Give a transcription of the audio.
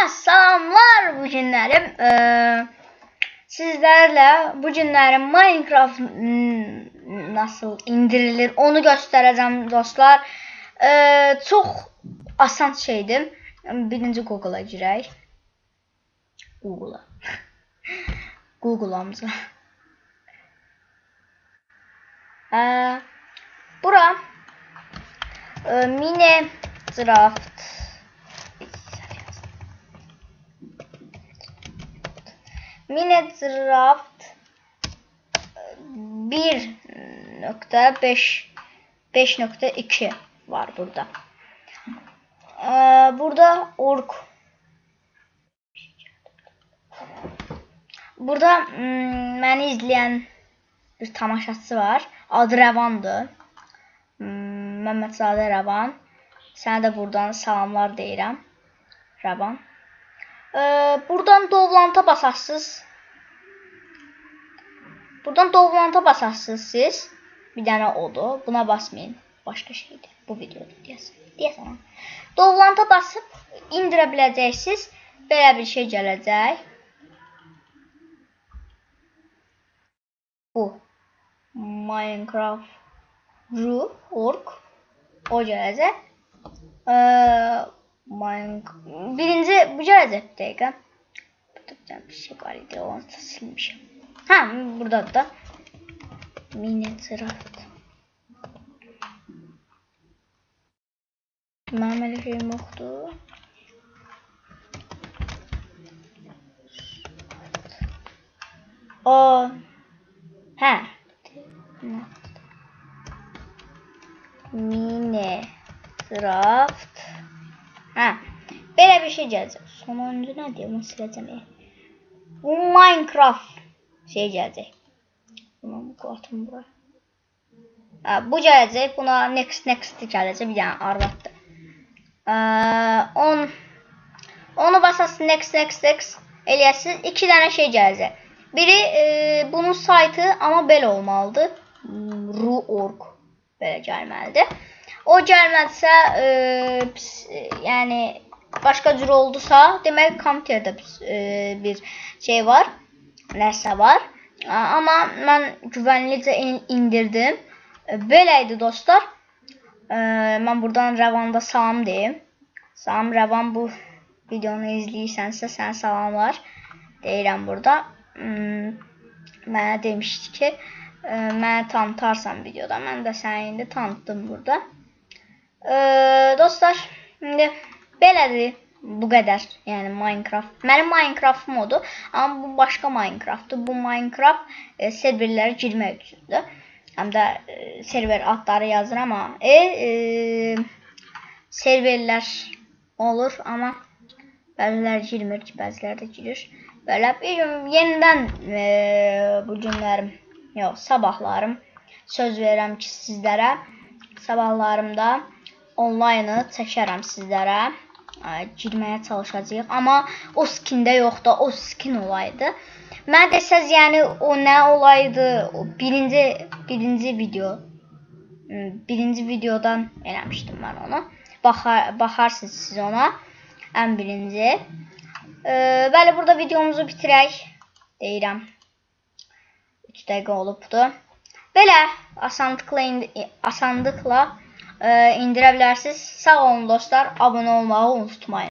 Hepinizə salamlar bu günlərim. Ee, sizlərlə bu günlərim Minecraft nasıl indirilir onu göstərəcəm dostlar. Ee, çox asan şeydir. Birinci Google-a girək. Google-a. Google-amıza. Ee, bura e, Minecraft Minecraft 1.5 5.2 var burada. Ee, burada ork Burada hmm, məni izləyən bir tamaşaçısı var. Adı Rəvandır. Hmm, Məmmədzadə Rəvan. Sənə də buradan salamlar deyirəm. Rəvan. Ee, buradan doğulanta basarsınız. Buradan doğulanta basarsınız siz. Bir dənə odu. Buna basmayın. Başqa şeydir. Bu videoda deyəsən. Deyəsən. Doğulanta basıb indirə biləcəksiniz. Belə bir şey gələcək. Bu. Minecraft Ru org o gələcək. Ee, Minecraft birinci bu gələcək dəqiqə. Burada bir şey var idi. Onu da silmişəm. Ha, burada da Minecraft. Mənim elə şeyim yoxdur. O hə. Minecraft. Hə. Belə bir şey gələcək. Sonuncu nədir? Onu siləcəm. Bu Minecraft şey gələcək. Bunu qatım bura. Hə, bu gələcək. Buna next next gələcək. Dənə arvaddır. Ə, on onu basasınız next next next eləyəsiniz. 2 dənə şey gələcək. Biri e, bunun saytı amma belə olmalıdır. Ru.org belə gəlməlidir. O gəlmədisə, e, pis, e, yəni başqa cür oldusa, demək kompüterdə e, bir şey var, nəsə var. Amma mən güvənlicə indirdim. Belə idi dostlar. Mən buradan Rəvanda salam deyim. Salam Rəvan bu videonu izləyirsənsə, sən salamlar deyirəm burada. Hmm, mənə demişdi ki, mənə tanıtarsan videoda. Mən də səni indi tanıtdım burada. Dostlar, indi belədir. Bu qədər. Yəni Minecraft. Mənim Minecraft modu, amma bu başqa Minecraftdır. Bu Minecraft e, serverlərə girmək üçündür. Həm də e, server adları yazır amma e, e, serverlər olur, amma bəziləri girmir ki, bəziləri də girir. Belə bir yenidən e, bu günlərim, yox, sabahlarım söz verirəm ki, sizlərə sabahlarımda onlaynı çəkərəm sizlərə girməyə çalışacağıq. Amma o skində yoxdur, o skin olaydı. Mən desəz, yəni o nə olaydı? O birinci birinci video birinci videodan eləmişdim mən onu. Baxar baxarsınız siz ona. Ən birinci. E, bəli, burada videomuzu bitirək. Deyirəm. 3 dəqiqə olubdu. Belə asanlıqla asanlıqla indirə bilərsiniz. Sağ olun dostlar. Abunə olmağı unutmayın.